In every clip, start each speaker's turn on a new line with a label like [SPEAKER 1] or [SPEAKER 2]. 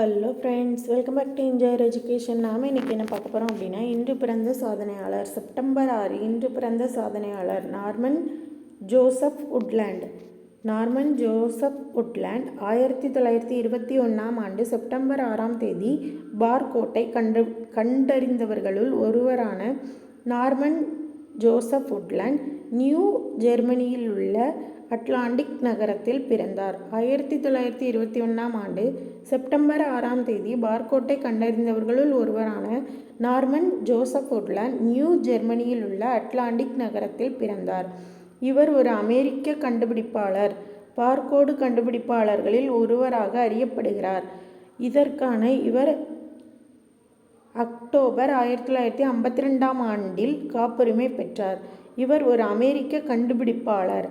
[SPEAKER 1] Hello friends welcome back to enjoyer education நாம் இன்றைக்கி என்ன பார்க்க போகிறோம் அப்படின்னா இன்று பிறந்த சாதனையாளர் செப்டம்பர் ஆறு இன்று பிறந்த சாதனையாளர் Norman Joseph Woodland. Norman Joseph Woodland ஆயிரத்தி தொள்ளாயிரத்தி இருபத்தி ஒன்றாம் ஆண்டு செப்டம்பர் ஆறாம் தேதி பார்கோட்டை கண்டு கண்டறிந்தவர்களுள் ஒருவரான நார்மன் ஜோசப் உட்லண்ட் நியூ ஜெர்மனியில் உள்ள அட்லாண்டிக் நகரத்தில் பிறந்தார். ஆயிரத்தி தொள்ளாயிரத்தி இருபத்தி ஒன்றாம் ஆண்டு செப்டம்பர் ஆறாம் தேதி பார்கோட்டை கண்டறிந்தவர்களுள் ஒருவரான நார்மன் ஜோசப் உட்லண்ட் நியூ ஜெர்மனியில் உள்ள அட்லாண்டிக் நகரத்தில் பிறந்தார். இவர் ஒரு அமெரிக்க கண்டுபிடிப்பாளர். பார்கோடு கண்டுபிடிப்பாளர்களில் ஒருவராக அறியப்படுகிறார். இதற்கான இவர் அக்டோபர் ஆயிரத்தி தொள்ளாயிரத்தி ஐம்பத்தி ரெண்டாம் ஆண்டில் காப்புரிமை பெற்றார். இவர் ஒரு அமெரிக்க கண்டுபிடிப்பாளர்.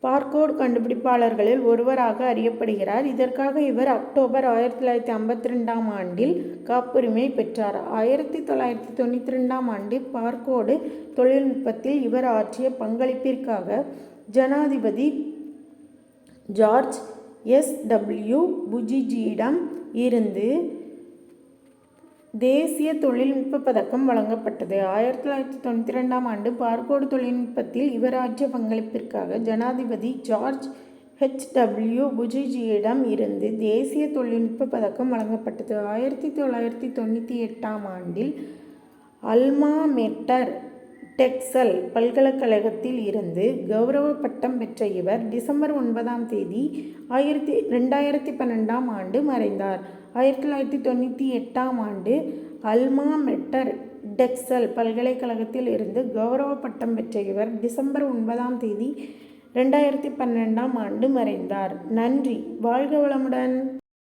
[SPEAKER 1] பார்கோடு கண்டுபிடிப்பாளர்களில் ஒருவராக அறியப்படுகிறார். இதற்காக இவர் அக்டோபர் ஆயிரத்தி தொள்ளாயிரத்தி ஐம்பத்தி ரெண்டாம் ஆண்டில் காப்புரிமை பெற்றார். ஆயிரத்தி தொள்ளாயிரத்தி தொண்ணூற்றி ரெண்டாம் ஆண்டு பார்கோடு தொழில்நுட்பத்தில் இவர் ஆற்றிய பங்களிப்பிற்காக ஜனாதிபதி ஜார்ஜ் எஸ். டபிள்யூ. புஜிஜியிடம் இருந்து தேசிய தொழில்நுட்ப பதக்கம் வழங்கப்பட்டது. ஆயிரத்தி தொள்ளாயிரத்தி தொண்ணூற்றி ரெண்டாம் ஆண்டு பார்கோடு தொழில்நுட்பத்தில் இவராஜ்ய பங்களிப்பிற்காக ஜனாதிபதி ஜார்ஜ் ஹெச்டபிள்யூ புஜிஜியிடம் இருந்து தேசிய தொழில்நுட்ப பதக்கம் வழங்கப்பட்டது. ஆயிரத்தி தொள்ளாயிரத்தி தொண்ணூற்றி எட்டாம் ஆண்டில் அல்மா மெட்டர் டெக்சல் பல்கலைக்கழகத்தில் இருந்து கௌரவ பட்டம் பெற்ற இவர் டிசம்பர் ஒன்பதாம் தேதி ஆயிரத்தி ரெண்டாயிரத்தி பன்னெண்டாம் ஆண்டு மறைந்தார். ஆயிரத்தி தொள்ளாயிரத்தி தொண்ணூற்றி எட்டாம் ஆண்டு அல்மா மெட்டர் டெக்சல் பல்கலைக்கழகத்தில் இருந்து கௌரவ பட்டம் பெற்ற இவர் டிசம்பர் ஒன்பதாம் தேதி ரெண்டாயிரத்தி பன்னெண்டாம் ஆண்டு மறைந்தார். நன்றி. வாழ்க வளமுடன்.